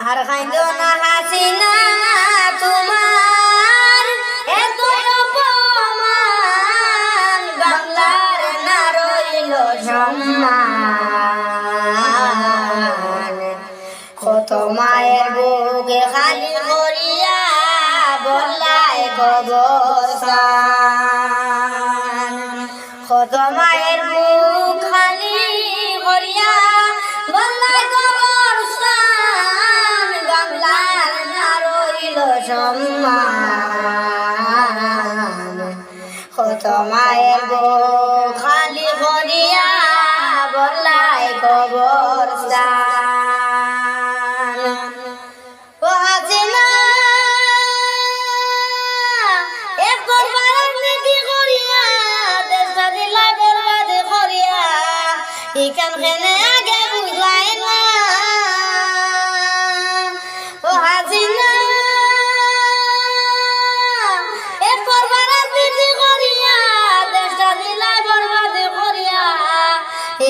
আর খাইল না তোমার না রইল কত মায়ের বুকে খালি করিয়া বললাই কবরস্থান। রাজনীতি করিয়া দেশটা দিলা বরবাদ করিয়া ইকান খেনে আগে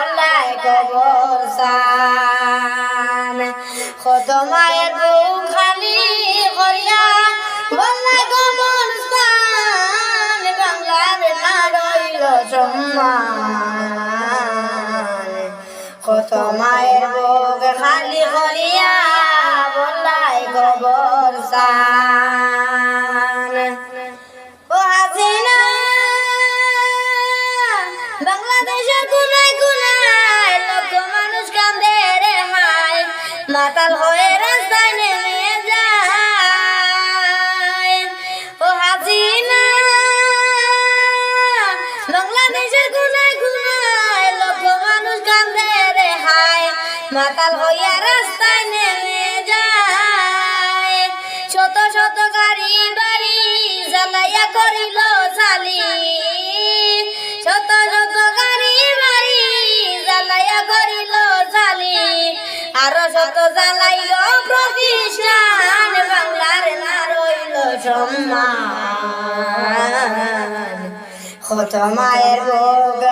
বলাই কবর সান। কত মায়ের বউ খালি করিয়া বলাই কবর সান। বাংলার না রইল সম্মান। কত মায়ের বউ খালি করিয়া মাতাল হয়ে রাস্তায় নেমে যায়। ও হাসিনা, বাংলাদেশের কোনায় কোনায় লক্ষ মানুষ কান্দে রে হায়। মাতাল হইয়া রাস্তায় নেমে যায়। শত শত গাড়ি বাড়ি জ্বালাইয়া করিল জালি। আরও শত জ্বালাইল প্রতিষ্ঠান, বাংলার না রইল সম্মান। মায়ের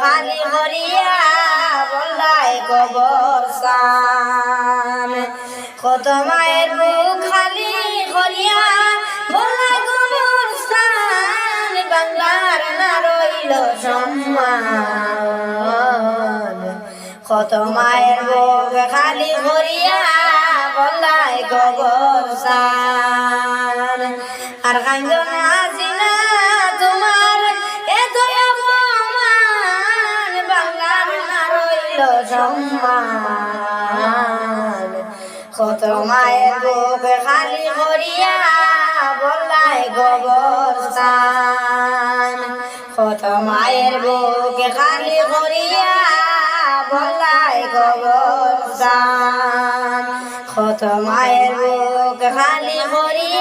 খালি করিয়া বলাই কবর সান কত মায়ের বুক খালি করিয়া বলাই কবর বাংলার না রইল সম্মান। কত মায়ের বুক খালি করিয়া বলাই সান আর কাঞ্জন আসিনা তোমার এত অপমান। বাংলার না রইল সম্মান। কত মায়ের বুক খালি করিয়া বলাই গোবর কত মায়ের বুক খালি করিয়া বলাই গোবর কত মায়ের খালি করিয়া